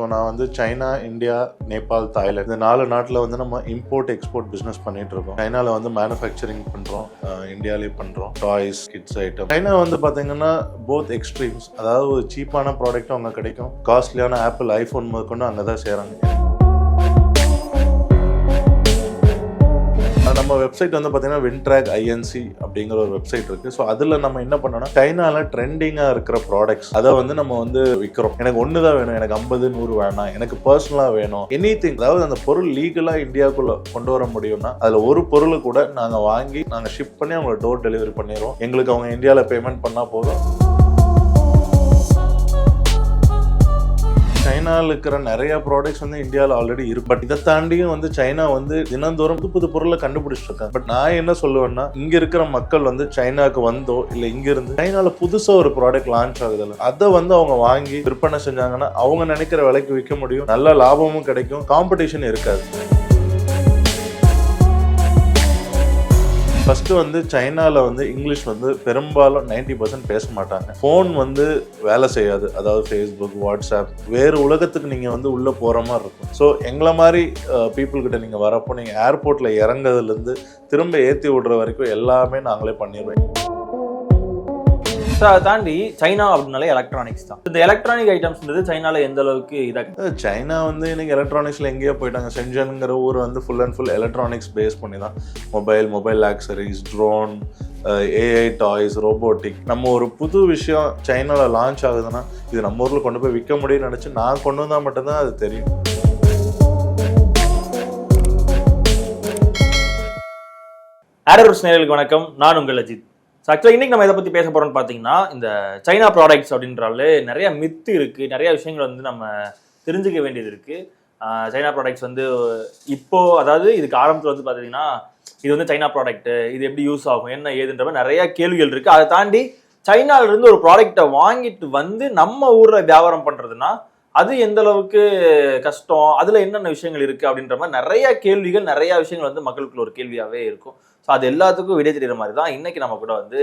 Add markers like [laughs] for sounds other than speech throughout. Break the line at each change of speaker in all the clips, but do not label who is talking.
So நான் வந்து China India Nepal Thailand இந்த நாலு நாட்டில் வந்து நம்ம இம்போர்ட் எக்ஸ்போர்ட் பிஸ்னஸ் பண்ணிட்டு இருக்கோம். சைனாவில் வந்து மேனுஃபேக்சரிங் பண்ணுறோம் இந்தியாலே பண்ணுறோம் டாய்ஸ் கிட்ஸ் ஐட்டம் சைனா வந்து பார்த்தீங்கன்னா போத் எக்ஸ்ட்ரீம்ஸ் அதாவது ஒரு சீப்பான ப்ராடக்ட்டும் அங்கே கிடைக்கும். காஸ்ட்லியான ஆப்பிள் ஐஃபோன் முதற்கொண்டு அங்கே தான் செய்கிறாங்க நம்ம வெப்சைட் வந்து பார்த்தீங்கன்னா வின்ட்ராக் ஐஎன்சி அப்படிங்கிற ஒரு வெப்சைட் இருக்கு. ஸோ அதில் நம்ம என்ன பண்ணோம்னா சைனாவில் ட்ரெண்டிங்காக இருக்கிற ப்ராடக்ட்ஸ் அதை வந்து நம்ம வந்து விற்கிறோம் எனக்கு ஒன்று தான் வேணும். எனக்கு ஐம்பது நூறு வேணாம் எனக்கு பர்சனலாக வேணும். எனி திங் அதாவது அந்த பொருள் லீகலாக இந்தியாவுக்குள்ளே கொண்டு வர முடியும்னா அதில் ஒரு பொருளை கூட நாங்கள் வாங்கி நாங்கள் ஷிப் பண்ணி அவங்களை டோர் டெலிவரி பண்ணிடுவோம் எங்களுக்கு அவங்க இந்தியாவில் பேமெண்ட் பண்ணால் போதும். சைனாவில் இருக்கிற நிறைய ப்ராடக்ட்ஸ் வந்து இந்தியாவில் ஆல்ரெடி இருக்கு. பட் இதை தாண்டியும் வந்து சைனா வந்து தினந்தோறும் புது புது பொருளை கண்டுபிடிச்சிட்டு இருக்காங்க. பட் நான் என்ன சொல்லுவேன்னா இங்க இருக்கிற மக்கள் வந்து சைனாவுக்கு வந்தோ இல்லை இங்க இருந்து சைனால புதுசா ஒரு ப்ராடக்ட் லான்ச் ஆகுதுல்ல அதை வந்து அவங்க வாங்கி விற்பனை செஞ்சாங்கன்னா அவங்க நினைக்கிற விலைக்கு விற்க முடியும். நல்ல லாபமும் கிடைக்கும். காம்படிஷன் இருக்காது. ஃபஸ்ட்டு வந்து சைனாவில் வந்து இங்கிலீஷ் வந்து பெரும்பாலும் 90% பர்சன்ட் பேச மாட்டாங்க ஃபோன் வந்து வேலை செய்யாது. அதாவது ஃபேஸ்புக் வாட்ஸ்அப் வேறு உலகத்துக்கு நீங்கள் வந்து உள்ளே போகிற மாதிரி இருக்கும். ஸோ எங்களை மாதிரி பீப்புள்கிட்ட நீங்கள் வரப்போ நீங்கள் ஏர்போர்ட்டில் இறங்குறதுலேருந்து திரும்ப ஏற்றி விடுற வரைக்கும் எல்லாமே நாங்களே பண்ணிடுவோம்
அதை தாண்டி சைனா அப்படின்னாலே எலக்ட்ரானிக்ஸ் தான். இந்த எலக்ட்ரானிக் ஐட்டம்ஸ்ன்றது சைனால எந்த அளவுக்கு இதாக
சைனா வந்து இன்னைக்கு எலக்ட்ரானிக்ஸில் எங்கேயோ போயிட்டாங்க. சென்ஜன்ங்கிற ஊர் வந்து full and full electronics base பண்ணி தான். Mobile mobile accessories drone AI toys robotic நம்ம ஒரு புது விஷயம் சைனாவில் லான்ச் ஆகுதுன்னா இது நம்ம ஊரில் கொண்டு போய் விற்க முடியும்னு நினச்சி நான் கொண்டு வந்தால் மட்டும்தான் அது தெரியும்.
ஆடர்ஸ் நேர்களுக்கு வணக்கம். நான் உங்கள் அஜித். ஸோ ஆக்சுவலாக இன்னைக்கு நம்ம இதை பற்றி பேச போகிறோம்னு பார்த்தீங்கன்னா இந்த சைனா ப்ராடக்ட்ஸ் அப்படின்றாலே நிறையா மித்து இருக்குது நிறையா விஷயங்கள் வந்து நம்ம தெரிஞ்சுக்க வேண்டியது இருக்குது சைனா ப்ராடக்ட்ஸ் வந்து இப்போது அதாவது இதுக்கு ஆரம்பத்தில் வந்து பார்த்தீங்கன்னா இது வந்து சைனா ப்ராடக்ட்டு இது எப்படி யூஸ் ஆகும் என்ன ஏதுன்ற மாதிரி நிறையா கேள்விகள் இருக்குது அதை தாண்டி சைனால ஒரு ப்ராடக்ட்டை வாங்கிட்டு வந்து நம்ம ஊரில் வியாபாரம் பண்ணுறதுன்னா அது எந்த அளவுக்கு கஷ்டம் அதில் என்னென்ன விஷயங்கள் இருக்குது அப்படின்ற மாதிரி நிறைய கேள்விகள் நிறையா விஷயங்கள் வந்து மக்களுக்குள்ள ஒரு கேள்வியாகவே இருக்கும். ஸோ அது எல்லாத்துக்கும் விடை தெரியுற மாதிரி தான் இன்னைக்கு நம்ம கூட வந்து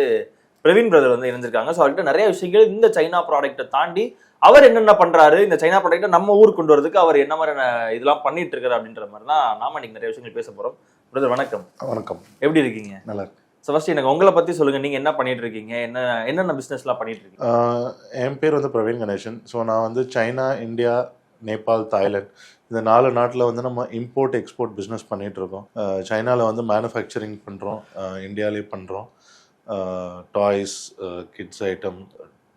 பிரவீன் பிரதர் வந்து இணைஞ்சிருக்காங்க ஸோ அவர்கிட்ட நிறைய விஷயங்கள் இந்த சைனா ப்ராடக்ட்டை தாண்டி அவர் என்னென்ன பண்றாரு இந்த சைனா ப்ராடக்ட்டை நம்ம ஊருக்கு கொண்டு வரதுக்கு அவர் என்ன மாதிரியான இதெல்லாம் பண்ணிட்டு இருக்காரு அப்படின்ற மாதிரி தான் நாம இன்னைக்கு நிறைய விஷயங்கள் பேச போறோம். பிரதர் வணக்கம்.
வணக்கம்.
எப்படி இருக்கீங்க?
நல்லா இருக்கு.
ஸோ ஃபர்ஸ்ட் எனக்கு உங்களை பத்தி சொல்லுங்க. நீங்க என்ன பண்ணிட்டு இருக்கீங்க? என்ன என்னென்ன பிசினஸ்லாம் பண்ணிட்டு இருக்கீங்க?
என் பேர் வந்து பிரவீன் கணேசன். ஸோ நான் வந்து சைனா இந்தியா நேபாள் தாய்லாந்து. இந்த நாலு நாட்டில் வந்து நம்ம இம்போர்ட் எக்ஸ்போர்ட் பிஸ்னஸ் பண்ணிகிட்ருக்கோம் இருக்கோம். சைனாவில் வந்து மேனுஃபேக்சரிங் பண்ணுறோம் இந்தியாவிலே பண்ணுறோம் toys kids item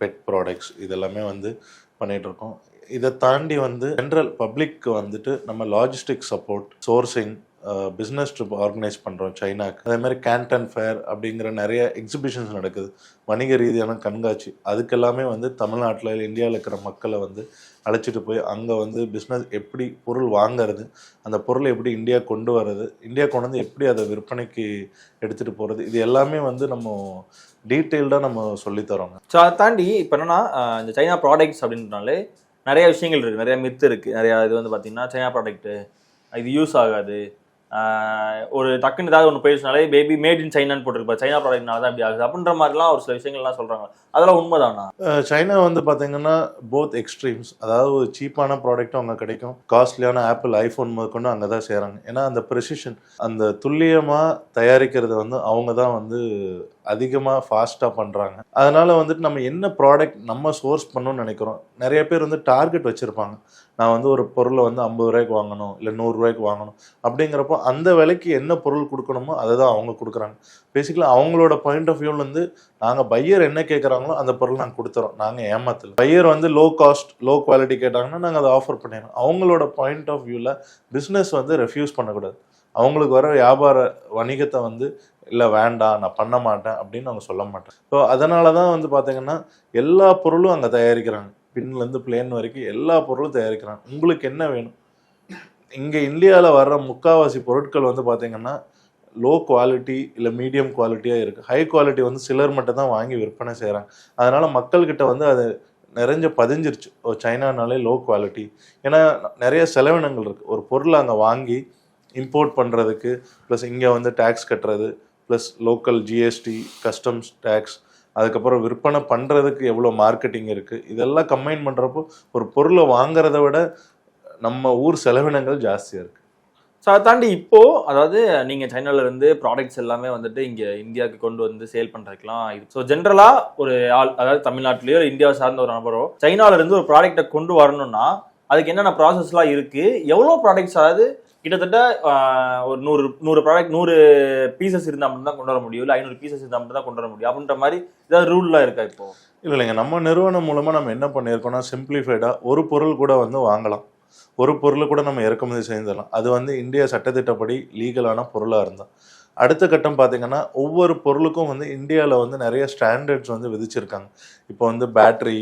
pet products இதெல்லாமே வந்து பண்ணிகிட்ருக்கோம் இருக்கோம். இதை தாண்டி வந்து ஜென்ரல் பப்ளிக்கு வந்துட்டு நம்ம logistic support sourcing business trip organize பண்ணுறோம் சைனாக்கு. அதே மாதிரி கேன்டன் ஃபேர் அப்படிங்கிற நிறைய எக்ஸிபிஷன்ஸ் நடக்குது. வணிக ரீதியான கண்காட்சி. அதுக்கெல்லாமே வந்து தமிழ்நாட்டில் இந்தியாவில் இருக்கிற மக்களை வந்து அழைச்சிட்டு போய் அங்கே வந்து பிஸ்னஸ் எப்படி பொருள் வாங்குறது அந்த பொருளை எப்படி இந்தியா கொண்டு வர்றது இந்தியா கொண்டு வந்து எப்படி அதை விற்பனைக்கு எடுத்துகிட்டு போகிறது இது எல்லாமே வந்து நம்ம டீட்டெயில்டாக நம்ம சொல்லித்தரோங்க
ஸோ அதை தாண்டி இப்போ என்னென்னா இந்த சைனா ப்ராடக்ட்ஸ் அப்படின்றனாலே நிறைய விஷயங்கள் இருக்குது நிறைய மித்து இருக்குது நிறையா இது வந்து பார்த்திங்கன்னா சைனா ப்ராடக்ட்டு இது யூஸ் ஆகாது. ஒரு டக்குன்னு ஏதாவது ஒன்று பேசினாலே பேபி மேட் இன் சைனான்னு போட்டிருப்பா சைனா ப்ராடக்ட்னால தான் இப்படி ஆகுது. அப்படின்ற மாதிரிலாம் ஒரு சில விஷயங்கள்லாம் சொல்றாங்க. அதெல்லாம் உண்மைதானா?
சைனா வந்து பார்த்தீங்கன்னா போத் எக்ஸ்ட்ரீம்ஸ் அதாவது ஒரு சீப்பான ப்ராடக்ட்டும் அங்கே கிடைக்கும். காஸ்ட்லியான ஆப்பிள் ஐஃபோன் முதற்கொண்டு அங்கே தான் செய்கிறாங்க ஏன்னா அந்த ப்ரெசிஷன் அந்த துல்லியமாக தயாரிக்கிறது வந்து அவங்க தான் வந்து அதிகமாக ஃபாஸ்ட்டாக பண்ணுறாங்க அதனால வந்துட்டு நம்ம என்ன ப்ராடக்ட் நம்ம சோர்ஸ் பண்ணணும்னு நினைக்கிறோம். நிறைய பேர் வந்து டார்கெட் வச்சுருப்பாங்க. நான் வந்து ஒரு பொருளை வந்து ஐம்பது ரூபாய்க்கு வாங்கணும் இல்லை நூறுரூவாய்க்கு வாங்கணும். அப்படிங்கிறப்போ அந்த விலைக்கு என்ன பொருள் கொடுக்கணுமோ அதை தான் அவங்க கொடுக்குறாங்க. பேசிக்கலாக அவங்களோட பாயிண்ட் ஆஃப் வியூலேருந்து நாங்கள் பையர் என்ன கேட்குறாங்களோ அந்த பொருள் நாங்கள் கொடுத்துறோம். நாங்கள் ஏமாத்தல. பையர் வந்து லோ காஸ்ட் லோ குவாலிட்டி கேட்டாங்கன்னா நாங்கள் அதை ஆஃபர் பண்ணிடுறோம். அவங்களோட பாயிண்ட் ஆஃப் வியூவில் பிஸ்னஸ் வந்து ரெஃப்யூஸ் பண்ணக்கூடாது. அவங்களுக்கு வர வியாபார வணிகத்தை வந்து இல்லை வேண்டாம் நான் பண்ண மாட்டேன் அப்படின்னு அவங்க சொல்ல மாட்டேன் ஸோ அதனால தான் வந்து பார்த்தீங்கன்னா எல்லா பொருளும் அங்கே தயாரிக்கிறாங்க. பின்லேருந்து பிளேன் வரைக்கும் எல்லா பொருளும் தயாரிக்கிறான். உங்களுக்கு என்ன வேணும்? இங்கே இந்தியாவில் வர்ற முக்காவாசி பொருட்கள் வந்து பார்த்திங்கன்னா லோ குவாலிட்டி இல்லை மீடியம் குவாலிட்டியாக இருக்குது ஹை குவாலிட்டி வந்து சிலர் மட்டும் தான் வாங்கி விற்பனை செய்கிறாங்க அதனால் மக்கள்கிட்ட வந்து அது நிறைஞ்ச பதிஞ்சிருச்சு. சைனானாலே லோ குவாலிட்டி ஏன்னா நிறைய செலவினங்கள் இருக்குது ஒரு பொருளை அங்கே வாங்கி இம்போர்ட் பண்ணுறதுக்கு ப்ளஸ் இங்கே வந்து டேக்ஸ் கட்டுறது plus local GST customs tax அதுக்கப்புறம் விற்பனை பண்ணுறதுக்கு எவ்வளோ மார்க்கெட்டிங் இருக்குது இதெல்லாம் கம்பைன் பண்ணுறப்போ ஒரு பொருளை வாங்குறத விட நம்ம ஊர் செலவினங்கள் ஜாஸ்தியாக இருக்குது
ஸோ அதை தாண்டி இப்போது அதாவது நீங்கள் சைனாவிலேருந்து ப்ராடக்ட்ஸ் எல்லாமே வந்துட்டு இங்கே இந்தியாவுக்கு கொண்டு வந்து சேல் பண்ணுறதுக்கெலாம் இது ஸோ ஜென்ரலாக ஒரு ஆள் அதாவது தமிழ்நாட்டிலேயோ இந்தியாவை சார்ந்த ஒரு நபரோ சைனாவிலேருந்து ஒரு ப்ராடக்ட்டை கொண்டு வரணும்னா அதுக்கு என்னென்ன ப்ராசஸ்லாம் இருக்குது எவ்வளோ ப்ராடக்ட்ஸ் அதாவது கிட்டத்தட்ட ஒரு நூறு நூறு ப்ராடக்ட் நூறு பீசஸ் இருந்தால் மட்டும் தான் கொண்டு வர முடியும். இல்லை ஐநூறு பீசஸ் இருந்தால் மட்டும் தான் கொண்டு வர முடியும். அப்படின்ற மாதிரி ஏதாவது ரூல்லாம் இருக்கா இப்போ?
இல்லை இல்லைங்க. நம்ம நிறுவனம் மூலமாக நம்ம என்ன பண்ணியிருக்கோம்னா சிம்பிளிஃபைடாக ஒரு பொருள் கூட வந்து வாங்கலாம். ஒரு பொருள் கூட நம்ம இறக்குமதி செய்திடலாம். அது வந்து இந்திய சட்டத்திட்டப்படி லீகலான பொருளாக இருந்தால் அடுத்த கட்டம் பார்த்தீங்கன்னா ஒவ்வொரு பொருளுக்கும் வந்து இந்தியாவில் வந்து நிறைய ஸ்டாண்டர்ட்ஸ் வந்து விதிச்சிருக்காங்க. இப்போ வந்து பேட்ரி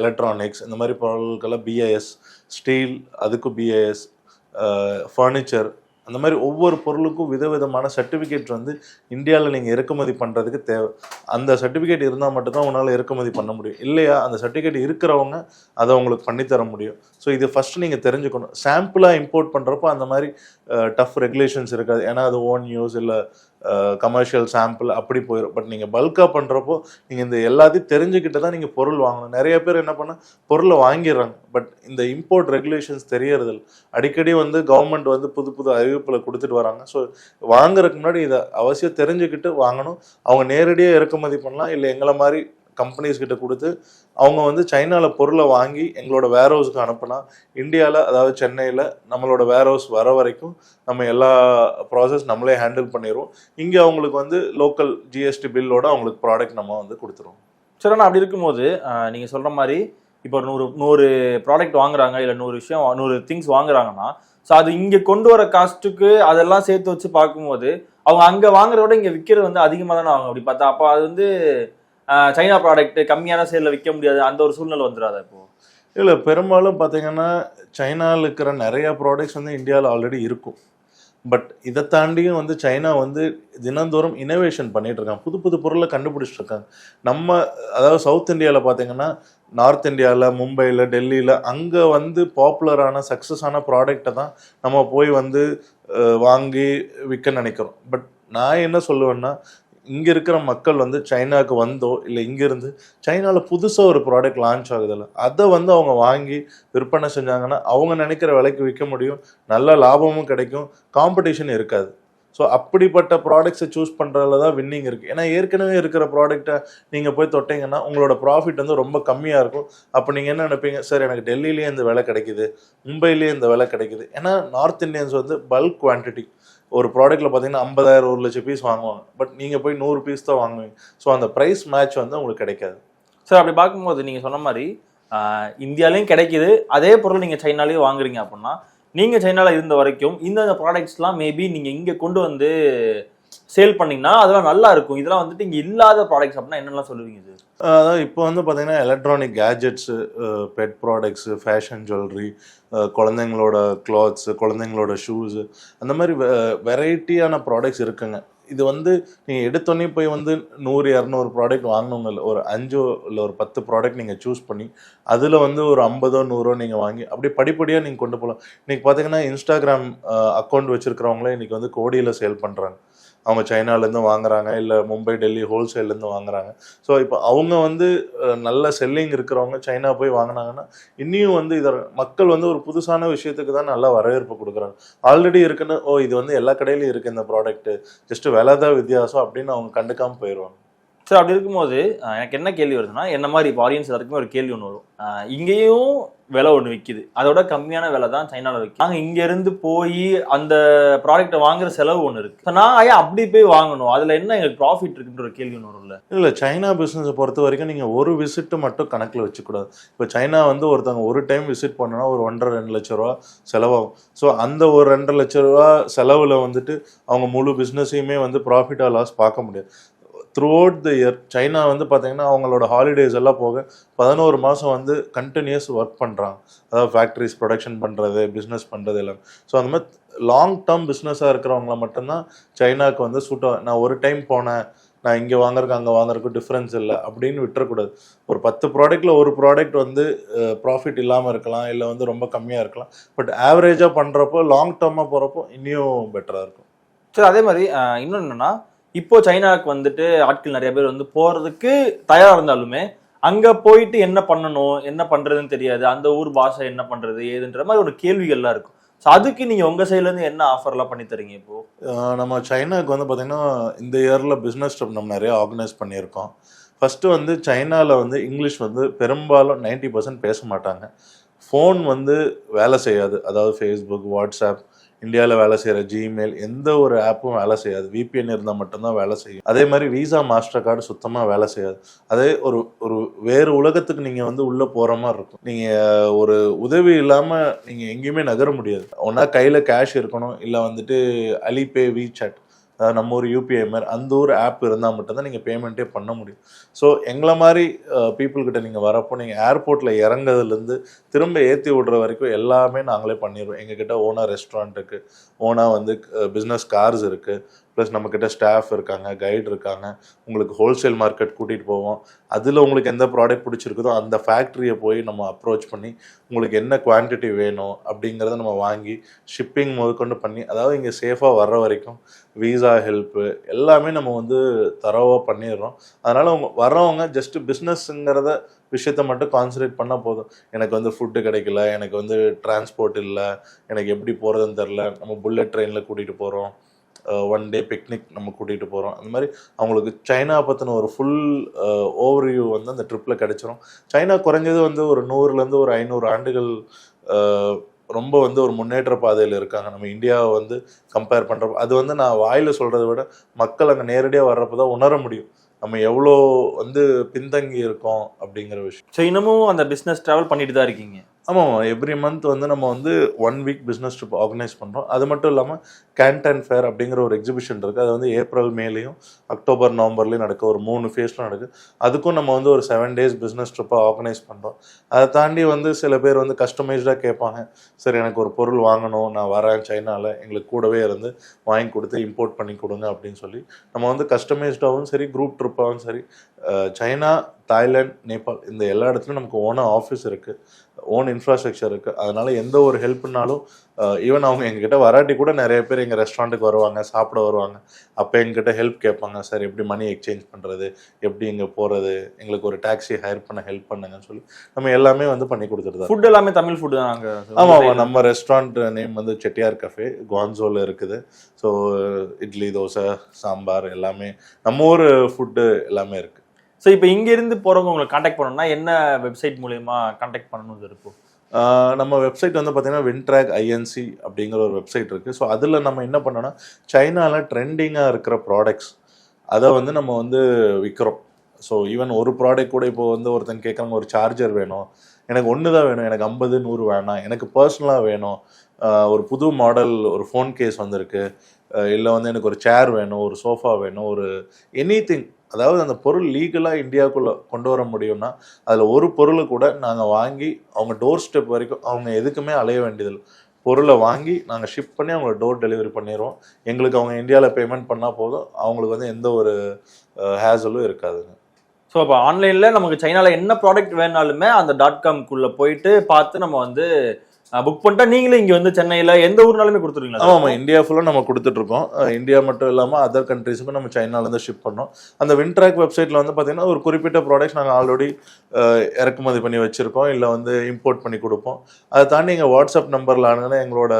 எலக்ட்ரானிக்ஸ் இந்த மாதிரி பொருட்களை பிஐஎஸ் ஸ்டீல் அதுக்கும் பிஐஎஸ் ஃபர்னிச்சர் அந்த மாதிரி ஒவ்வொரு பொருளுக்கும் விதவிதமான சர்டிஃபிகேட் வந்து இந்தியாவில் நீங்கள் இறக்குமதி பண்ணுறதுக்கு தேவை அந்த சர்டிஃபிகேட் இருந்தால் மட்டும்தான் உன்னால் இறக்குமதி பண்ண முடியும். இல்லையா? அந்த சர்டிஃபிகேட் இருக்கிறவங்க அதை உங்களுக்கு பண்ணித்தர முடியும். ஸோ இது ஃபஸ்ட்டு நீங்கள் தெரிஞ்சுக்கணும். சாம்பிளாக இம்போர்ட் பண்ணுறப்போ அந்த மாதிரி டஃப் ரெகுலேஷன்ஸ் இருக்காது. ஏன்னா அது ஓன் யூஸ் இல்லை. கமர்ஷியல் சாம்பிள் அப்படி போயிடும் பட் நீங்கள் பல்காக பண்ணுறப்போ நீங்கள் இந்த எல்லாத்தையும் தெரிஞ்சுக்கிட்டு தான் நீங்கள் பொருள் வாங்கணும். நிறைய பேர் என்ன பண்ண பொருளை வாங்கிடுறாங்க. பட் இந்த இம்போர்ட் ரெகுலேஷன்ஸ் தெரியறதில்ல. அடிக்கடி வந்து கவர்மெண்ட் வந்து புது புது அறிவிப்பில் கொடுத்துட்டு வராங்க. ஸோ வாங்குறதுக்கு முன்னாடி இதை அவசியம் தெரிஞ்சுக்கிட்டு வாங்கணும். அவங்க நேரடியாக இறக்குமதி பண்ணலாம். இல்லை எங்களை மாதிரி கம்பெனிஸ் கிட்ட கொடுத்து அவங்க வந்து சைனாவில் பொருளை வாங்கி எங்களோட வேர் ஹவுஸ்க்கு அனுப்புனா இந்தியாவில் அதாவது சென்னையில் நம்மளோட வேர் ஹவுஸ் வர வரைக்கும் நம்ம எல்லா ப்ராசஸ் நம்மளே ஹேண்டில் பண்ணிடுவோம் இங்கே அவங்களுக்கு வந்து லோக்கல் ஜிஎஸ்டி பில்லோட அவங்களுக்கு ப்ராடக்ட் நம்ம வந்து கொடுத்துருவோம்.
சரி ஆனால் அப்படி இருக்கும்போது நீங்கள் சொல்கிற மாதிரி இப்போ நூறு நூறு ப்ராடக்ட் வாங்குறாங்க இல்லை நூறு விஷயம் நூறு திங்ஸ் வாங்குறாங்கன்னா ஸோ அது இங்கே கொண்டு வர காஸ்ட்டுக்கு அதெல்லாம் சேர்த்து வச்சு பார்க்கும்போது அவங்க அங்கே வாங்குறத விட இங்கே விற்கிறது வந்து அதிகமாக தானே ஆகும். அப்படி பார்த்தா அப்போ அது வந்து சைனா ப்ராடக்ட் கம்மியான சேலில் விற்க முடியாது. அந்த ஒரு சூழ்நிலை வந்துடாதா இப்போ?
இல்லை பெரும்பாலும் பார்த்தீங்கன்னா சைனாவில் இருக்கிற நிறைய ப்ராடக்ட்ஸ் வந்து இந்தியாவில் ஆல்ரெடி இருக்கும். பட் இதை தாண்டியும் வந்து சைனா வந்து தினந்தோறும் இனோவேஷன் பண்ணிகிட்டு இருக்காங்க. புது புது பொருளை கண்டுபிடிச்சிட்டு இருக்காங்க. நம்ம அதாவது சவுத் இந்தியாவில் பார்த்தீங்கன்னா நார்த் இந்தியாவில் மும்பையில் டெல்லியில் அங்கே வந்து பாப்புலரான சக்ஸஸான ப்ராடக்டை தான் நம்ம போய் வந்து வாங்கி விற்க நினைக்கிறோம். பட் நான் என்ன சொல்லுவேன்னா இங்கே இருக்கிற மக்கள் வந்து சைனாவுக்கு வந்தோ இல்லை இங்கேருந்து சைனாவில் புதுசாக ஒரு ப்ராடக்ட் லான்ச் ஆகுதில்ல அதை வந்து அவங்க வாங்கி விற்பனை செஞ்சாங்கன்னா அவங்க நினைக்கிற விலைக்கு விற்க முடியும். நல்ல லாபமும் கிடைக்கும். காம்படிஷன் இருக்காது. ஸோ அப்படிப்பட்ட ப்ராடக்ட்ஸை சூஸ் பண்ணுறதுல தான் வின்னிங் இருக்குது ஏன்னா ஏற்கனவே இருக்கிற ப்ராடக்ட்டை நீங்கள் போய் தொட்டிங்கன்னா உங்களோட ப்ராஃபிட் வந்து ரொம்ப கம்மியாக இருக்கும். அப்போ நீங்கள் என்ன நினைப்பீங்க? சார் எனக்கு டெல்லியிலேயே இந்த விலை கிடைக்குது. மும்பையிலேயே இந்த விலை கிடைக்குது. ஏன்னா நார்த் இந்தியன்ஸ் வந்து பல்க் குவான்டிட்டி ஒரு ப்ராடக்ட்டில் பார்த்தீங்கன்னா ஐம்பதாயிரம் ஒரு லட்சம் பீஸ் வாங்குவாங்க. பட் நீங்கள் போய் நூறு பீஸ் தான் வாங்குவீங்க. ஸோ அந்த ப்ரைஸ் மேட்ச் வந்து உங்களுக்கு கிடைக்காது.
சார் அப்படி பார்க்கும்போது நீங்கள் சொன்ன மாதிரி இந்தியாலையும் கிடைக்கிது. கிடைக்குது அதே பொருள் நீங்கள் சைனாலேயும் வாங்குறீங்க அப்படின்னா நீங்கள் சைனாவில் இருந்த வரைக்கும் இந்தந்த ப்ராடக்ட்ஸ்லாம் மேபி நீங்கள் இங்கே கொண்டு வந்து சேல் பண்ணீங்கன்னா அதெல்லாம் நல்லா இருக்கும். இதெல்லாம் வந்துட்டு இங்கே இல்லாத ப்ராடக்ட்ஸ் அப்படின்னா என்னெல்லாம் சொல்லுவீங்க இது?
அதாவது இப்போ வந்து பார்த்தீங்கன்னா electronic gadgets pet products fashion jewellery குழந்தைங்களோட கிளாத்ஸு குழந்தைங்களோட ஷூஸு அந்த மாதிரி வெரைட்டியான ப்ராடக்ட்ஸ் இருக்குங்க. இது வந்து நீங்கள் எடுத்தோடனே போய் வந்து நூறு இரநூறு ப்ராடக்ட் வாங்கணுங்க இல்லை. ஒரு அஞ்சோ இல்லை ஒரு பத்து ப்ராடக்ட் நீங்கள் சூஸ் பண்ணி அதில் வந்து ஒரு ஐம்பதோ நூறோ நீங்கள் வாங்கி அப்படியே படிப்படியாக நீங்கள் கொண்டு போகலாம் இன்றைக்கி பார்த்தீங்கன்னா இன்ஸ்டாகிராம் அக்கௌண்ட் வச்சுருக்கிறவங்களே இன்றைக்கி வந்து கோடியில் சேல் பண்ணுறாங்க அவங்க சைனாலேருந்து வாங்குறாங்க இல்லை மும்பை டெல்லி ஹோல்சேல்லேருந்து வாங்குறாங்க. ஸோ இப்போ அவங்க வந்து நல்ல செல்லிங் இருக்கிறவங்க சைனா போய் வாங்கினாங்கன்னா இன்னியும் வந்து இதை மக்கள் வந்து ஒரு புதுசான விஷயத்துக்கு தான் நல்லா வரவேற்பு கொடுக்குறாங்க. ஆல்ரெடி இருக்குன்னு ஓ இது வந்து எல்லா கடையிலையும் இருக்குது இந்த ப்ராடக்ட்டு ஜஸ்ட்டு விலை தான் வித்தியாசம் அப்படின்னு அவங்க கண்டுக்காமல் போயிடுவாங்க.
சார் அப்படி இருக்கும்போது எனக்கு என்ன கேள்வி வருதுன்னா என்ன மாதிரி இப்போ ஆடியன்ஸ் எல்லாருக்குமே ஒரு கேள்வி ஒன்று வரும். இங்கேயும் விலை ஒன்று விற்கிது அதோட கம்மியான விலை தான் சைனாவில் விற்கும் நாங்கள் இங்கேருந்து போய் அந்த ப்ராடக்ட்டை வாங்குற செலவு ஒன்று இருக்கு. இப்போ நான் ஏன் அப்படி போய் வாங்கணும்? அதில் என்ன எங்களுக்கு ப்ராஃபிட் இருக்குன்ற ஒரு கேள்வி ஒன்று வரும்ல.
இல்லை சைனா பிஸ்னஸை பொறுத்த வரைக்கும் நீங்கள் ஒரு விசிட்டு மட்டும் கணக்கில் வச்சுக்கூடாது. இப்போ சைனா வந்து ஒருத்தவங்க ஒரு டைம் விசிட் பண்ணனா ஒரு ஒன்றரை ரெண்டு லட்ச ரூபா செலவாகும். ஸோ அந்த ஒரு ரெண்டரை லட்ச ரூபா செலவில் வந்துட்டு அவங்க முழு பிஸ்னஸையுமே வந்து ப்ராஃபிட்டாக லாஸ் பார்க்க முடியாது. Throughout the year China வந்து பார்த்தீங்கன்னா அவங்களோட ஹாலிடேஸ் எல்லாம் போக பதினோரு மாதம் வந்து கண்டினியூஸ் ஒர்க் பண்ணுறாங்க அதாவது ஃபேக்ட்ரிஸ் ப்ரொடக்ஷன் பண்ணுறது பிஸ்னஸ் பண்ணுறது எல்லாம். ஸோ அந்த மாதிரி லாங் டேர்ம் பிஸ்னஸாக இருக்கிறவங்கள மட்டும்தான் சைனாவுக்கு வந்து சூட்டாக நான் ஒரு டைம் போனேன் நான் இங்கே வாங்குறதுக்கு அங்கே வாங்குறதுக்கு டிஃப்ரென்ஸ் இல்லை அப்படின்னு விட்டுறக்கூடாது. ஒரு பத்து ப்ராடக்ட்டில் ஒரு ப்ராடக்ட் வந்து ப்ராஃபிட் இல்லாமல் இருக்கலாம் இல்லை வந்து ரொம்ப கம்மியாக இருக்கலாம். பட் ஆவரேஜாக பண்ணுறப்போ லாங் டேர்மாக போகிறப்போ இன்னும் பெட்டராக இருக்கும்.
சரி அதே மாதிரி இன்னொன்று இன்னொன்னு இப்போ சைனாவுக்கு வந்துட்டு ஆட்கள் நிறைய பேர் வந்து போறதுக்கு தயாரா இருந்தாலுமே அங்க போயிட்டு என்ன பண்ணணும் என்ன பண்றதுன்னு தெரியாது. அந்த ஊர் பாஷை என்ன பண்றது ஏதுன்ற மாதிரி ஒரு கேள்விகள்லாம் இருக்கும். ஸோ அதுக்கு நீங்கள் உங்கள் சைட்லேருந்து என்ன ஆஃபர்லாம் பண்ணி தரீங்க இப்போ?
நம்ம சைனாவுக்கு வந்து பார்த்தீங்கன்னா இந்த இயரில் பிஸ்னஸ் ட்ரிப் நம்ம நிறைய ஆர்கனைஸ் பண்ணியிருக்கோம். ஃபஸ்ட்டு வந்து சைனாவில் வந்து இங்கிலீஷ் வந்து பெரும்பாலும் 90% பர்சன்ட் பேச மாட்டாங்க. ஃபோன் வந்து வேலை செய்யாது. அதாவது ஃபேஸ்புக் வாட்ஸ்அப் இந்தியாவில் வேலை செய்கிற ஜிமெயில் எந்த ஒரு ஆப்பும் வேலை செய்யாது. விபிஎன் இருந்தால் மட்டும்தான் வேலை செய்யும். அதே மாதிரி விசா மாஸ்டர் கார்டு சுத்தமாக வேலை செய்யாது. அதே ஒரு ஒரு வேறு உலகத்துக்கு நீங்கள் வந்து உள்ளே போகிற மாதிரி இருக்கும். நீங்கள் ஒரு உதவி இல்லாமல் நீங்கள் எங்கேயுமே நகர முடியாது. ஒன்றா கையில் கேஷ் இருக்கணும் இல்லை வந்துட்டு அலிபே விசாட் அதாவது நம்ம ஊர் யூபிஐ மாதிரி அந்த ஒரு ஆப் இருந்தால் மட்டும்தான் நீங்கள் பேமெண்ட்டே பண்ண முடியும். ஸோ எங்களை மாதிரி பீப்புள்கிட்ட நீங்கள் வரப்போ நீங்கள் ஏர்போர்ட்டில் இறங்குறதுலேருந்து திரும்ப ஏற்றி விடுற வரைக்கும் எல்லாமே நாங்களே பண்ணிடுவோம் எங்ககிட்ட ஓனா ரெஸ்டாரண்ட் இருக்குது ஓனா வந்து பிஸ்னஸ் கார்ஸ் இருக்குது ப்ளஸ் நம்மக்கிட்ட ஸ்டாஃப் இருக்காங்க கைடு இருக்காங்க. உங்களுக்கு ஹோல்சேல் மார்க்கெட் கூட்டிகிட்டு போவோம். அதில் உங்களுக்கு எந்த ப்ராடக்ட் பிடிச்சிருக்குதோ அந்த ஃபேக்ட்ரியை போய் நம்ம அப்ரோச் பண்ணி உங்களுக்கு என்ன குவான்டிட்டி வேணும் அப்படிங்கிறத நம்ம வாங்கி ஷிப்பிங் முதற்கொண்டு பண்ணி அதாவது இங்கே சேஃபாக வர்ற வரைக்கும் வீசா ஹெல்ப்பு எல்லாமே நம்ம வந்து தரவாக பண்ணிடுறோம். அதனால் அவங்க வர்றவங்க ஜஸ்ட்டு பிஸ்னஸ்ங்கிறத விஷயத்த மட்டும் கான்சன்ட்ரேட் பண்ணால் போதும். எனக்கு வந்து ஃபுட்டு கிடைக்கல எனக்கு வந்து டிரான்ஸ்போர்ட் இல்லை எனக்கு எப்படி போகிறதுன்னு தெரில நம்ம புல்லட் ட்ரெயினில் கூட்டிகிட்டு போகிறோம் ஒன் டே பிக்னிக் நம்ம கூட்டிகிட்டு போகிறோம் அந்த மாதிரி அவங்களுக்கு சைனா பற்றின ஒரு ஃபுல் ஓவர்வியூ வந்து அந்த ட்ரிப்பில் கிடச்சிரும். சைனா குறைஞ்சது வந்து ஒரு நூறுலேருந்து ஒரு ஐநூறு ஆண்டுகள் ரொம்ப வந்து ஒரு முன்னேற்ற பாதையில் இருக்காங்க. நம்ம இந்தியாவை வந்து கம்பேர் பண்ணுறப்ப அது வந்து நான் வாயில் சொல்கிறத விட மக்கள் அங்கே நேரடியாக வர்றப்ப தான் உணர முடியும். நம்ம எவ்வளோ வந்து பின்தங்கி இருக்கோம் அப்படிங்கிற விஷயம்.
ஸோ இன்னமும் அந்த பிஸ்னஸ் ட்ராவல் பண்ணிட்டு தான் இருக்கீங்க?
ஆமாம் எவ்ரி மந்த் வந்து நம்ம வந்து one week business trip organize பண்ணுறோம் அது மட்டும் இல்லாமல் கேண்டன் ஃபேர் அப்படிங்கிற ஒரு எக்ஸிபிஷன் இருக்குது அது வந்து ஏப்ரல் மேலேயும் அக்டோபர் நவம்பர்லேயும் நடக்க ஒரு மூணு ஃபேஸில் நடக்குது அதுக்கும் நம்ம வந்து ஒரு செவன் டேஸ் பிஸ்னஸ் ட்ரிப்பாக ஆர்கனைஸ் பண்ணுறோம் அதை தாண்டி வந்து சில பேர் வந்து கஸ்டமைஸ்டாக கேட்பாங்க. சரி எனக்கு ஒரு பொருள் வாங்கணும். நான் வரேன் சைனாவில் எங்களுக்கு கூடவே இருந்து வாங்கி கொடுத்து இம்போர்ட் பண்ணி கொடுங்க அப்படின்னு சொல்லி நம்ம வந்து கஸ்டமைஸ்டாகவும் சரி குரூப் ட்ரிப்பாகவும் சரி சைனா தாய்லாந்து நேபாள் இந்த எல்லா இடத்துலையும் நமக்கு ஓனாக ஆஃபீஸ் இருக்குது ஓன் இன்ஃப்ராஸ்ட்ரக்சர் இருக்குது அதனால எந்த ஒரு ஹெல்ப்னாலும் ஈவன் அவங்க எங்ககிட்ட வராட்டி கூட நிறைய பேர் எங்கள் ரெஸ்டாரண்ட்டுக்கு வருவாங்க சாப்பிட வருவாங்க. அப்போ எங்ககிட்ட ஹெல்ப் கேட்பாங்க சார் எப்படி மணி எக்ஸ்சேஞ்ச் பண்ணுறது எப்படி இங்கே போகிறது எங்களுக்கு ஒரு டாக்ஸி ஹையர் பண்ண ஹெல்ப் பண்ணுங்கன்னு சொல்லி நம்ம எல்லாமே வந்து பண்ணி கொடுத்துட்டு
ஃபுட் எல்லாமே தமிழ் ஃபுட் தான் நாங்க
ஆமாம் ஆமாம் நம்ம ரெஸ்டாரண்ட் நேம் வந்து செட்டியார் கஃபே குவான்சோவில் இருக்குது. ஸோ இட்லி தோசை சாம்பார் எல்லாமே நம்ம ஊர் ஃபுட்டு எல்லாமே இருக்குது
ஸோ இப்போ இங்கேருந்து போகிறவங்க உங்களை காண்டாக்ட் பண்ணணும்னா என்ன வெப்சைட் மூலயமா காண்டாக்ட் பண்ணணும் இருக்கும்
நம்ம வெப்சைட் வந்து பார்த்தீங்கன்னா வின்ட்ராக் ஐஎன்சி அப்படிங்கிற ஒரு வெப்சைட் இருக்குது ஸோ அதில் நம்ம என்ன பண்ணோன்னா சைனாவில் ட்ரெண்டிங்காக இருக்கிற ப்ராடக்ட்ஸ் அதை வந்து நம்ம வந்து விற்கிறோம் ஸோ ஈவன் ஒரு ப்ராடக்ட் கூட இப்போ வந்து ஒருத்தன் கேட்குறாங்க ஒரு சார்ஜர் வேணும். எனக்கு ஒன்று தான் வேணும். எனக்கு ஐம்பது நூறு வேணாம். எனக்கு பர்சனலாக வேணும். ஒரு புது மாடல் ஒரு ஃபோன் கேஸ் வந்திருக்கு. இல்லை வந்து எனக்கு ஒரு சேர் வேணும் ஒரு சோஃபா வேணும் ஒரு எனி அதாவது அந்த பொருள் லீகலாக இந்தியாவுக்குள்ளே கொண்டு வர முடியும்னா அதில் ஒரு பொருளை கூட நாங்கள் வாங்கி அவங்க டோர் ஸ்டெப் வரைக்கும் அவங்க எதுக்குமே அலைய வேண்டியதில்லை. பொருளை வாங்கி நாங்கள் ஷிப் பண்ணி அவங்களை டோர் டெலிவரி பண்ணிடுவோம் எங்களுக்கு அவங்க இந்தியாவில் பேமெண்ட் பண்ணால் போதும். அவங்களுக்கு வந்து எந்த ஒரு ஹேசலும் இருக்காதுங்க
ஸோ அப்போ ஆன்லைனில் நமக்கு சைனாவில் என்ன ப்ராடக்ட் வேணாலுமே அந்த டாட் காம்குள்ளே போயிட்டு பார்த்து நம்ம வந்து புக் பண்ணிட்டா நீங்களே இங்க வந்து சென்னையில எந்த ஊர்னாலுமே கொடுத்துருவீங்களா
ஆமாம் ஆமாம் இந்தியா ஃபுல்லாக நம்ம கொடுத்துட்ருக்கோம். இந்தியா மட்டும் இல்லாமல் அதர் கண்ட்ரீஸுக்கும் நம்ம சைனாலேருந்து ஷிப் பண்ணோம். அந்த வின்ட்ராக் வெப்சைட்டில் வந்து பார்த்தீங்கன்னா ஒரு குறிப்பிட்ட ப்ராடக்ட்ஸ் நாங்கள் ஆல்ரெடி இறக்குமதி பண்ணி வச்சுருக்கோம். இல்லை வந்து இம்போர்ட் பண்ணி கொடுப்போம். அதை தாண்டி எங்கள் வாட்ஸ்அப் நம்பரில் ஆனுங்கன்னா எங்களோட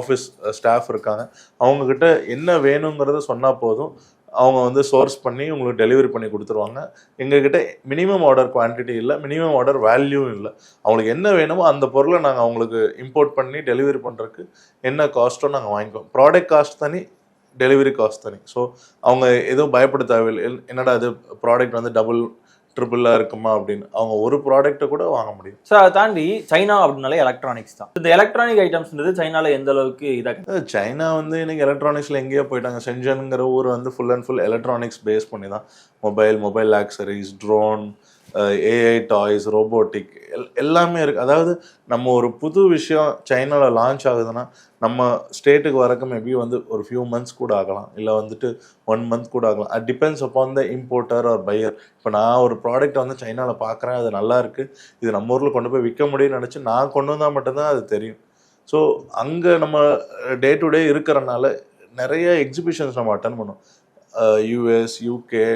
ஆஃபீஸ் ஸ்டாஃப் இருக்காங்க. அவங்கக்கிட்ட என்ன வேணுங்கிறத சொன்னால் போதும். அவங்க வந்து சோர்ஸ் பண்ணி உங்களுக்கு டெலிவரி பண்ணி கொடுத்துருவாங்க. எங்ககிட்ட மினிமம் ஆர்டர் குவான்டிட்டி இல்லை மினிமம் ஆர்டர் வேல்யூ இல்லை. அவங்களுக்கு என்ன வேணுமோ அந்த பொருளை நாங்கள் அவங்களுக்கு இம்போர்ட் பண்ணி டெலிவரி பண்ணுறதுக்கு என்ன காஸ்ட்டோ நாங்கள் வாங்கிக்குவோம். ப்ராடக்ட் காஸ்ட் தனி டெலிவரி காஸ்ட் தனி. ஸோ அவங்க எதுவும் பயப்பட தேவையில்லை. எல்- என்னடா இது ப்ராடக்ட் வந்து டபுள் ட்ரிபிளாக இருக்குமா அப்படின்னு. அவங்க ஒரு ப்ராடக்ட்டை கூட வாங்க முடியும்.
சார் அதை தாண்டி சைனா அப்படின்னாலே எலக்ட்ரானிக்ஸ் தான். இந்த எலக்ட்ரானிக் ஐட்டம்ஸ்ன்றது சைனால எந்த அளவுக்கு இதாக
சைனா வந்து இன்னைக்கு எலக்ட்ரானிக்ஸில் எங்கேயோ போயிட்டாங்க. சென்ஜன்ங்கிற ஊர் வந்து full and full electronics base பண்ணி தான். Mobile mobile accessories drone AI toys robotic L எல்லாமே இருக்குது அதாவது நம்ம ஒரு புது விஷயம் சைனாவில் லான்ச் ஆகுதுன்னா நம்ம ஸ்டேட்டுக்கு வரக்கு மேபி வந்து ஒரு ஃபியூ மந்த்ஸ் கூட ஆகலாம். இல்லை வந்துட்டு ஒன் மந்த் கூட ஆகலாம். அது depends upon the importer or buyer இப்போ நான் ஒரு ப்ராடக்ட் வந்து சைனாவில் பார்க்குறேன் அது நல்லா இருக்குது இது நம்ம ஊரில் கொண்டு போய் விற்க முடியும்னு நினச்சி நான் கொண்டு வந்தால் மட்டும்தான் அது தெரியும். ஸோ அங்கே நம்ம டே டு டே இருக்கிறனால நிறைய எக்ஸிபிஷன்ஸ் நம்ம அட்டன் பண்ணோம் யூஎஸ் யூகே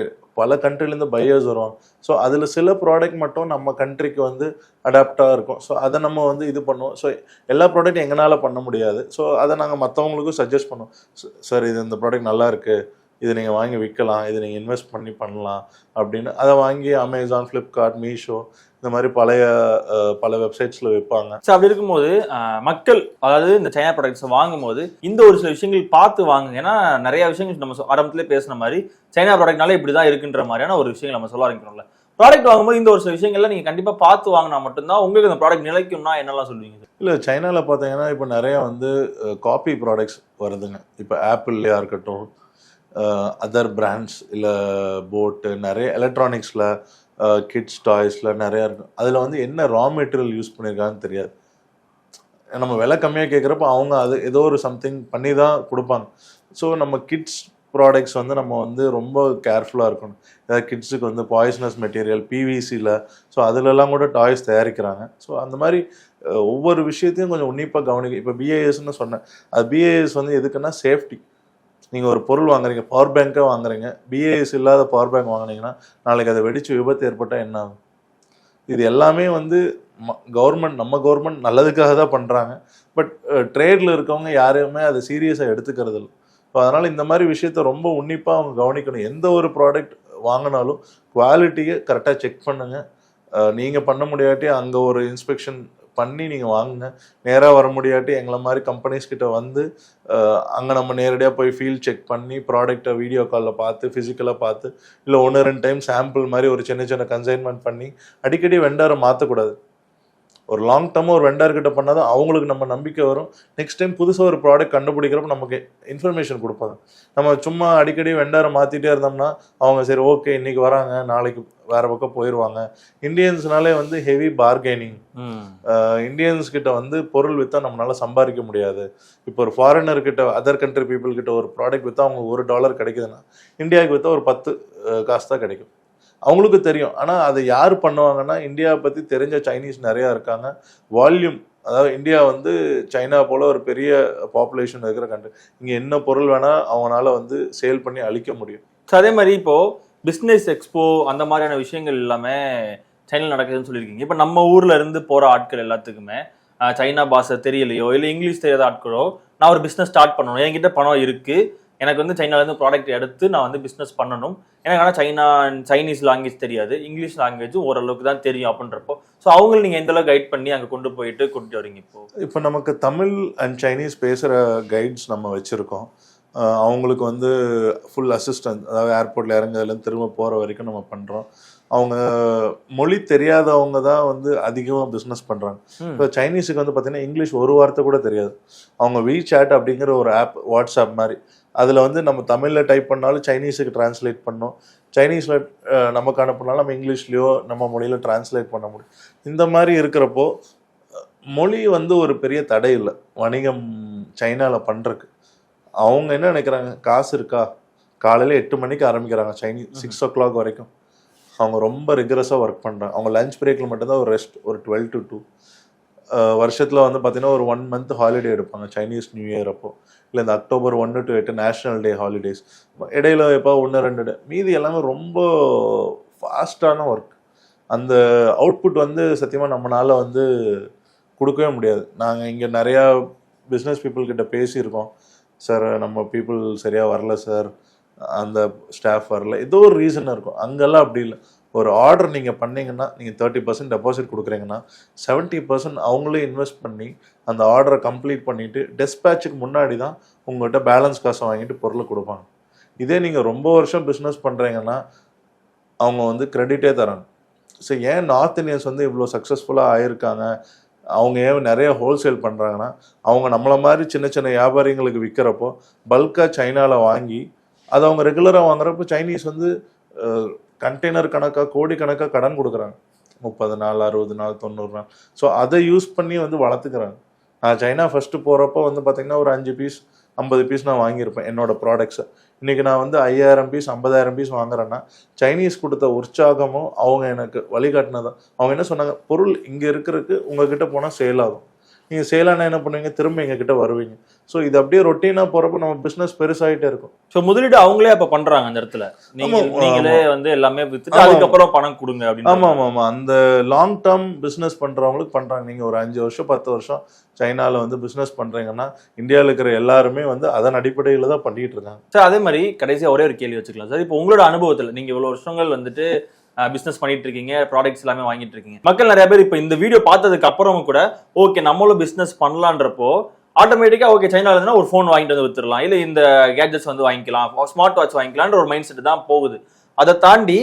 பல கண்ட்ரிலேருந்து பையர்ஸ் வருவாங்க. ஸோ அதில் சில ப்ராடக்ட் மட்டும் நம்ம கண்ட்ரிக்கு வந்து அடாப்டாக இருக்கும். ஸோ அதை நம்ம வந்து இது பண்ணுவோம். ஸோ எல்லா ப்ராடக்ட் எங்களால் பண்ண முடியாது. ஸோ அதை நாங்கள் மற்றவங்களுக்கும் சஜஸ்ட் பண்ணுவோம். சார் இது இந்த ப்ராடக்ட் நல்லா இருக்குது இது நீங்கள் வாங்கி விற்கலாம் இது நீங்கள் இன்வெஸ்ட் பண்ணி பண்ணலாம் அப்படின்னு. அதை வாங்கி அமேசான் ஃப்ளிப்கார்ட் மீஷோ இந்த மாதிரி பழைய பல வெப்சைட்ஸில் விற்பாங்க
ஸோ அப்படி இருக்கும்போது மக்கள் அதாவது இந்த சைனா ப்ராடக்ட்ஸ் வாங்கும்போது இந்த ஒரு சில விஷயங்கள் பார்த்து வாங்குங்க. ஏன்னா நிறைய விஷயங்கள் நம்ம ஆரம்பத்திலே பேசின மாதிரி சைனா ப்ராடக்ட்னால இப்படி தான் இருக்குன்ற மாதிரியான ஒரு விஷயங்கள் நம்ம சொல்ல ஆரம்பிக்கிறோம்ல. ப்ராடக்ட் வாங்கும்போது இந்த ஒரு சில விஷயங்கள்லாம் நீங்க கண்டிப்பா பார்த்து வாங்கினா மட்டும்தான் உங்களுக்கு இந்த ப்ராடக்ட் நிலைக்கும்னா என்னெல்லாம் சொல்லுவீங்க?
இல்லை சைனாவில் பார்த்தீங்கன்னா இப்போ நிறைய வந்து காப்பி ப்ராடக்ட்ஸ் வருதுங்க. இப்போ ஆப்பிள்லையா இருக்கட்டும் அதர் பிராண்ட்ஸ் இல்லை போட்டு நிறைய எலக்ட்ரானிக்ஸில் கிட்ஸ் டாய்ஸில் நிறையா இருக்கும் அதில் வந்து என்ன ரா மெட்டீரியல் யூஸ் பண்ணியிருக்காங்கன்னு தெரியாது. நம்ம விலை கம்மியாக கேட்குறப்ப அவங்க அது ஏதோ ஒரு சம்திங் பண்ணி தான் கொடுப்பாங்க. ஸோ நம்ம கிட்ஸ் ப்ராடக்ட்ஸ் வந்து நம்ம வந்து ரொம்ப கேர்ஃபுல்லாக இருக்கணும். ஏதாவது கிட்ஸுக்கு வந்து பாய்சனஸ் மெட்டீரியல் பிவிசியில் ஸோ அதிலெல்லாம் கூட டாய்ஸ் தயாரிக்கிறாங்க. ஸோ அந்த மாதிரி ஒவ்வொரு விஷயத்தையும் கொஞ்சம் உன்னிப்பாக கவனிக்க இப்போ பிஏஎஸ்ன்னு சொன்னேன். அது பிஏஎஸ் வந்து எதுக்குன்னா சேஃப்டி நீங்கள் ஒரு பொருள் வாங்குறீங்க பவர் பேங்க்காக வாங்குறீங்க பிஏஎஸ் இல்லாத பவர் பேங்க் வாங்கினீங்கன்னா நாளைக்கு அதை வெடிச்சு விபத்து ஏற்பட்டால் என்ன ஆகும்? இது எல்லாமே வந்து கவர்மெண்ட் நம்ம கவர்மெண்ட் நல்லதுக்காக தான் பண்ணுறாங்க பட் ட்ரேடில் இருக்கவங்க யாரையுமே அதை சீரியஸாக எடுத்துக்கிறது இல்லை. ஸோ அதனால் இந்த மாதிரி விஷயத்த ரொம்ப உன்னிப்பாக அவங்க கவனிக்கணும். எந்த ஒரு ப்ராடக்ட் வாங்கினாலும் குவாலிட்டியை கரெக்டாக செக் பண்ணுங்கள் நீங்கள் பண்ண முடியாட்டி அங்கே ஒரு இன்ஸ்பெக்ஷன் பண்ணி நீங்கள் வாங்குங்க. நேராக வர முடியாட்டி எங்களை மாதிரி கம்பெனிஸ் கிட்ட வந்து அங்கே நம்ம நேரடியாக போய் ஃபீல்ட் செக் பண்ணி ப்ராடக்டை வீடியோ காலில் பார்த்து ஃபிசிக்கலாக பார்த்து இல்லை ஒன்று ரெண்டு டைம் சாம்பிள் மாதிரி ஒரு சின்ன சின்ன கன்சைன்மெண்ட் பண்ணி அடிக்கடி வெண்டாரை மாற்றக்கூடாது ஒரு லாங் டேர்மாக ஒரு வெண்டார் கிட்ட பண்ணால் தான் அவங்களுக்கு நம்ம நம்பிக்கை வரும். நெக்ஸ்ட் டைம் புதுசாக ஒரு ப்ராடக்ட் கண்டுபிடிக்கிறப்ப நமக்கு இன்ஃபர்மேஷன் கொடுப்பாங்க. நம்ம சும்மா அடிக்கடி வெண்டாரை மாற்றிட்டே இருந்தோம்னா அவங்க சரி ஓகே இன்னைக்கு வராங்க நாளைக்கு வேற பக்கம் போயிடுவாங்க இந்தியன்ஸ்னாலே வந்து ஹெவி பார்கெனிங் இந்தியன்ஸ் கிட்ட வந்து பொருள் விற்றா நம்மளால சம்பாதிக்க முடியாது. இப்போ ஒரு ஃபாரினர் கிட்ட அதர் கண்ட்ரி பீப்புள் கிட்ட ஒரு ப்ராடக்ட் விற்றா அவங்க ஒரு டாலர் கிடைக்குதுன்னா இந்தியாவுக்கு விற்றா ஒரு பத்து காசு தான் கிடைக்கும். அவங்களுக்கு தெரியும். ஆனால் அதை யார் பண்ணுவாங்கன்னா இந்தியாவை பற்றி தெரிஞ்ச சைனீஸ் நிறையா இருக்காங்க. வால்யூம் அதாவது இந்தியா வந்து சைனா போல் ஒரு பெரிய பாப்புலேஷன் இருக்கிற கண்ட்ரி இங்கே என்ன பொருள் வேணால் அவங்களால வந்து சேல் பண்ணி அழிக்க முடியும்.
ஸோ அதே மாதிரி இப்போது பிஸ்னஸ் எக்ஸ்போ அந்த மாதிரியான விஷயங்கள் எல்லாமே சைனாவில் நடக்குதுன்னு சொல்லியிருக்கீங்க. இப்போ நம்ம ஊரில் இருந்து போகிற ஆட்கள் எல்லாத்துக்குமே சைனா பாஷை தெரியலையோ இல்லை இங்கிலீஷ் தெரியாத ஆட்களோ நான் ஒரு பிஸ்னஸ் ஸ்டார்ட் பண்ணணும். என்கிட்ட பணம் இருக்குது எனக்கு வந்து சைனால இருந்து ப்ராடக்ட் எடுத்து நான் வந்து பிஸ்னஸ் பண்ணணும். எனக்கு ஆனால் சைனா சைனீஸ் லாங்குவேஜ் தெரியாது. இங்கிலீஷ் லாங்குவேஜும் ஓரளவுக்கு தான் தெரியும் அப்படின்றப்போ. ஸோ அவங்களை நீங்க எந்த அளவுக்கு கைட் பண்ணி அங்கே கொண்டு போயிட்டு கூட்டிட்டு வரீங்க இப்போ?
இப்போ நமக்கு தமிழ் அண்ட் சைனீஸ் பேசுகிற கைட்ஸ் நம்ம வச்சுருக்கோம். அவங்களுக்கு வந்து ஃபுல் அசிஸ்டன்ஸ் அதாவது ஏர்போர்ட்டில் இறங்குறதுலேருந்து திரும்ப போகிற வரைக்கும் நம்ம பண்ணுறோம் அவங்க மொழி தெரியாதவங்க தான் வந்து அதிகமாக பிஸ்னஸ் பண்ணுறாங்க. இப்போ சைனீஸுக்கு வந்து பார்த்தீங்கன்னா இங்கிலீஷ் ஒரு வார்த்தை கூட தெரியாது. அவங்க வி சேட் அப்படிங்கிற ஒரு ஆப் வாட்ஸ்அப் மாதிரி. அதில் வந்து நம்ம தமிழில் டைப் பண்ணாலும் சைனீஸுக்கு டிரான்ஸ்லேட் பண்ணோம். சைனீஸில் நமக்கு அனுப்புனாலும் நம்ம இங்கிலீஷ்லேயோ நம்ம மொழியில் டிரான்ஸ்லேட் பண்ண முடியும். இந்த மாதிரி இருக்கிறப்போ மொழி வந்து ஒரு பெரிய தடை இல்லை. வணிகம் சைனாவில் பண்ணுறக்கு அவங்க என்ன நினைக்கிறாங்க? காசு இருக்கா? காலையில் எட்டு மணிக்கு ஆரம்பிக்கிறாங்க. சைனீஸ் சிக்ஸ் ஓ கிளாக் வரைக்கும். அவங்க ரொம்ப ரிகரஸாக ஒர்க் பண்ணுறாங்க அவங்க லஞ்ச் பிரேக்கில் மட்டும்தான் ஒரு ரெஸ்ட் ஒரு டுவெல் டு டூ வருஷத்தில் வந்து பார்த்தீங்கன்னா ஒரு ஒன் மந்த் ஹாலிடே எடுப்பாங்க. சைனீஸ் நியூ இயர் அப்போ. இல்லை இந்த அக்டோபர் ஒன்று டு எட்டு நேஷனல் டே ஹாலிடேஸ் இடையில எப்போ ஒன்று ரெண்டு டே மீதி எல்லாமே ரொம்ப ஃபாஸ்டான ஒர்க் அந்த அவுட்புட் வந்து சத்தியமாக நம்மளால் வந்து கொடுக்கவே முடியாது. நாங்கள் இங்கே நிறையா பிஸ்னஸ் பீப்புள்கிட்ட பேசியிருக்கோம். சார் நம்ம பீப்புள் சரியாக வரல சார் அந்த ஸ்டாஃப் வரல. ஏதோ ஒரு ரீசன் இருக்கும். அங்கெல்லாம் அப்படி இல்லை. ஒரு ஆர்டர் நீங்கள் பண்ணிங்கன்னா நீங்கள் தேர்ட்டி பர்சன்ட் டெபாசிட் கொடுக்குறீங்கன்னா செவன்ட்டி பர்சன்ட் அவங்களே இன்வெஸ்ட் பண்ணி அந்த ஆர்டரை கம்ப்ளீட் பண்ணிவிட்டு டெஸ்பேச்சுக்கு முன்னாடி தான் உங்கள்கிட்ட பேலன்ஸ் காசை வாங்கிட்டு பொருளை கொடுப்பாங்க. இதே நீங்கள் ரொம்ப வருஷம் பிஸ்னஸ் பண்ணுறீங்கன்னா அவங்க வந்து க்ரெடிட்டே தராங்க. ஸோ ஏன் நார்த் இந்தியன்ஸ் வந்து இவ்வளோ சக்ஸஸ்ஃபுல்லாக ஆயிருக்காங்க? அவங்க ஏன் நிறைய ஹோல்சேல் பண்ணுறாங்கன்னா அவங்க நம்மளை மாதிரி சின்ன சின்ன வியாபாரிங்களுக்கு விற்கிறப்போ பல்காக சைனாவில் வாங்கி அதை அவங்க ரெகுலராக வாங்குறப்போ சைனீஸ் வந்து கண்டெய்னர் கணக்காக கோடி கணக்காக கடன் கொடுக்குறாங்க. முப்பது நாள் அறுபது நாள் தொண்ணூறு நாள். ஸோ அதை யூஸ் பண்ணி வந்து வளர்த்துக்கிறாங்க. நான் சைனா ஃபஸ்ட்டு போகிறப்போ வந்து பார்த்திங்கன்னா ஒரு அஞ்சு பீஸ் ஐம்பது பீஸ் நான் வாங்கியிருப்பேன் என்னோடய ப்ராடக்ட்ஸை இன்றைக்கி நான் வந்து ஐயாயிரம் பீஸ் ஐம்பதாயிரம் பீஸ் வாங்குறேன்னா சைனீஸ் கொடுத்த உற்சாகமும் அவங்க எனக்கு வழிகாட்டினதான் அவங்க என்ன சொன்னாங்க? பொருள் இங்கே இருக்கிறதுக்கு உங்ககிட்ட போனால் சேல் ஆகும். நீங்கள் சேலானா என்ன பண்ணுவீங்க? திரும்ப எங்ககிட்ட வருவீங்க. ஸோ இது அப்படியே ரொட்டீனாக போகிறப்ப நம்ம பிஸ்னஸ் பெருசாகிட்டே இருக்கும்.
ஸோ முதலீடு அவங்களே அப்ப பண்றாங்க அந்த இடத்துல. நீங்களே வந்து எல்லாமே வித்துட்டு. அதுக்கப்புறம் பணம் கொடுங்க அப்படின்னு
ஆமாம் ஆமாம் ஆமாம் அந்த லாங் டேர்ம் பிஸ்னஸ் பண்ணுறவங்களுக்கு பண்ணுறாங்க நீங்கள் ஒரு அஞ்சு வருஷம் பத்து வருஷம் சைனாவில் வந்து பிஸ்னஸ் பண்ணுறீங்கன்னா இந்தியாவில் இருக்கிற எல்லாருமே வந்து அதன் அடிப்படையில் தான் பண்ணிட்டு இருக்காங்க.
சார் அதே மாதிரி கடைசியா ஒரே ஒரு கேள்வி வச்சுக்கலாம். சார் இப்போ உங்களோட அனுபவத்துல நீங்க இவ்வளவு வருஷங்கள் வந்துட்டு பிசினஸ் பண்ணிட்டு இருக்கீங்க ப்ராடக்ட்ஸ் எல்லாமே வாங்கிட்டு இருக்கீங்க மக்கள் நிறைய பேர் இப்போ இந்த வீடியோ பார்த்ததுக்கு அப்புறமும் கூட ஓகே நம்மளும் பிசினஸ் பண்ணலான்றப்போ ஆட்டோமேட்டிக்காக ஓகே சைனாவில் இருந்தால் ஒரு ஃபோன் வாங்கிட்டு வந்து வித்துடலாம். இல்லை இந்த கேட்ஜெட்ஸ் வந்து வாங்கிக்கலாம். ஸ்மார்ட் வாட்ச் வாங்கிக்கலான்ற ஒரு மைண்ட் செட் தான் போகுது. அதை தாண்டி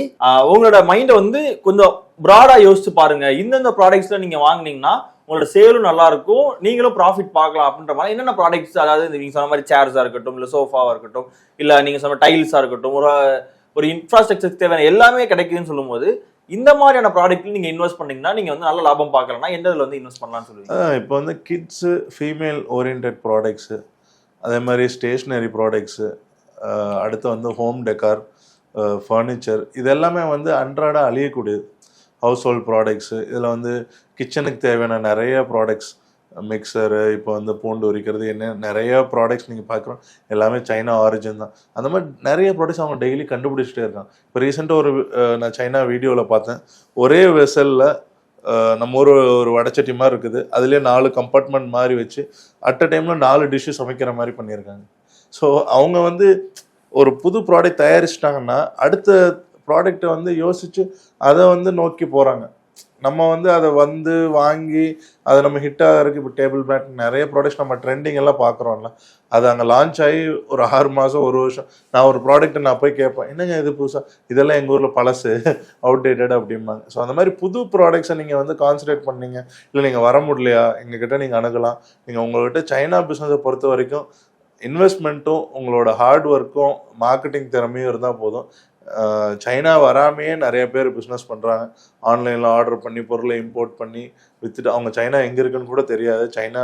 உங்களோட மைண்டை வந்து கொஞ்சம் ப்ராடாக யோசிச்சு பாருங்க. இந்தந்த ப்ராடக்ட்ஸில் நீங்கள் வாங்கினீங்கன்னா உங்களோட சேலும் நல்லா இருக்கும். நீங்களும் ப்ராஃபிட் பார்க்கலாம் அப்படின்ற மாதிரி என்னென்ன ப்ராடக்ட்ஸ் அதாவது நீங்கள் சொன்ன மாதிரி சேர்ஸாக இருக்கட்டும் இல்லை சோஃபாவாக இருக்கட்டும் இல்லை நீங்கள் சொன்ன டைல்ஸாக இருக்கட்டும் ஒரு ஒரு இன்ஃப்ராஸ்ட்ரக்சர் தேவையான எல்லாமே கிடைக்குதுன்னு சொல்லும்போது இந்த மாதிரியான ப்ராடக்ட்ல நீங்க இன்வெஸ்ட் பண்ணீங்கன்னா நீங்க வந்து நல்ல லாபம் பார்க்கலன்னா எந்த இதுல வந்து இன்வெஸ்ட் பண்ணலாம்னு சொல்லுவீங்க?
இப்போ வந்து கிட்ஸு ஃபீமேல் ஓரியன்ட் ப்ராடக்ட்ஸு அதே மாதிரி ஸ்டேஷ்னரி ப்ராடக்ட்ஸு அடுத்து வந்து ஹோம் டெக்கார் ஃபர்னிச்சர் இதெல்லாமே வந்து அன்றாட அழியக்கூடியது. ஹவுஸ் ஹோல்ட் ப்ராடக்ட்ஸு இதில் வந்து கிச்சனுக்கு தேவையான நிறைய ப்ராடக்ட்ஸ் மிக்சரு இப்போ வந்து பூண்டு உரிக்கிறது என்ன நிறைய ப்ராடக்ட்ஸ் நீங்கள் பார்க்குறோம் எல்லாமே சைனா ஆரிஜின் தான். அந்த மாதிரி நிறைய ப்ராடக்ட்ஸ் அவங்க டெய்லி கண்டுபிடிச்சிட்டே இருக்காங்க. இப்போ ரீசெண்டாக ஒரு நான் சைனா வீடியோவில் பார்த்தேன். ஒரே வெசலில் நம்ம ஒரு ஒரு வடச்சட்டி மாதிரி இருக்குது. அதுலேயே நாலு கம்பார்ட்மெண்ட் மாதிரி வச்சு அட் அ டைமில் நாலு டிஷ்ஷு சமைக்கிற மாதிரி பண்ணியிருக்காங்க. ஸோ அவங்க வந்து ஒரு புது ப்ராடக்ட் தயாரிச்சிட்டாங்கன்னா அடுத்த ப்ராடக்ட்டை வந்து யோசித்து அதை வந்து நோக்கி போகிறாங்க நம்ம வந்து அதை வந்து வாங்கி அதை நம்ம ஹிட் ஆகிறதுக்கு இப்போ டேபிள் மேட் நிறைய ப்ராடக்ட்ஸ் நம்ம ட்ரெண்டிங் எல்லாம் பார்க்குறோம்ல. அது அங்கே லான்ச் ஆகி ஒரு ஆறு மாதம் ஒரு வருஷம் நான் ஒரு ப்ராடக்ட்டை நான் போய் கேட்பேன் என்னங்க இது புதுசாக இதெல்லாம் எங்கள் ஊரில் பழசு [laughs] அவுடேட்டட் அப்படிம்பாங்க. ஸோ அந்த மாதிரி புது ப்ராடக்ட்ஸை நீங்கள் வந்து கான்சன்ட்ரேட் பண்ணீங்க. இல்லை நீங்கள் வர முடியலையா? எங்ககிட்ட நீங்கள் அணுகலாம். நீங்கள் உங்கள்கிட்ட சைனா பிஸ்னஸை பொறுத்த வரைக்கும் இன்வெஸ்ட்மெண்ட்டும் உங்களோட ஹார்ட் ஒர்க்கும் மார்க்கெட்டிங் திறமையும் இருந்தால் போதும். சைனா வராமையே நிறைய பேர் பிஸ்னஸ் பண்ணுறாங்க ஆன்லைனில் ஆர்டர் பண்ணி பொருளை இம்போர்ட் பண்ணி வித்துட்டு அவங்க சைனா எங்கே இருக்குன்னு கூட தெரியாது. சைனா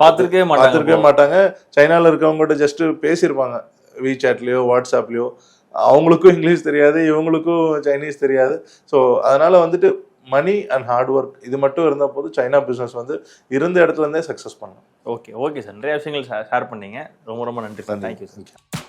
பார்த்திருக்கவே
பார்த்திருக்கவே
மாட்டாங்க
மாட்டாங்க. சைனால இருக்கவங்ககிட்ட ஜஸ்ட் பேசியிருப்பாங்க. விசாட்லயோ வாட்ஸ்அப்லயோ அவங்களுக்கும் இங்கிலீஷ் தெரியாது இவங்களுக்கும் சைனீஸ் தெரியாது. ஸோ அதனால வந்துட்டு மணி அண்ட் ஹார்ட் ஒர்க் இது மட்டும் இருந்தால் போதும். சைனா பிஸ்னஸ் வந்து இருந்த இடத்துல இருந்தே சக்ஸஸ் பண்ணலாம்.
ஓகே ஓகே சார் நிறைய விஷயங்கள் ஷேர் பண்ணீங்க. ரொம்ப ரொம்ப நன்றி சார். Thank you sir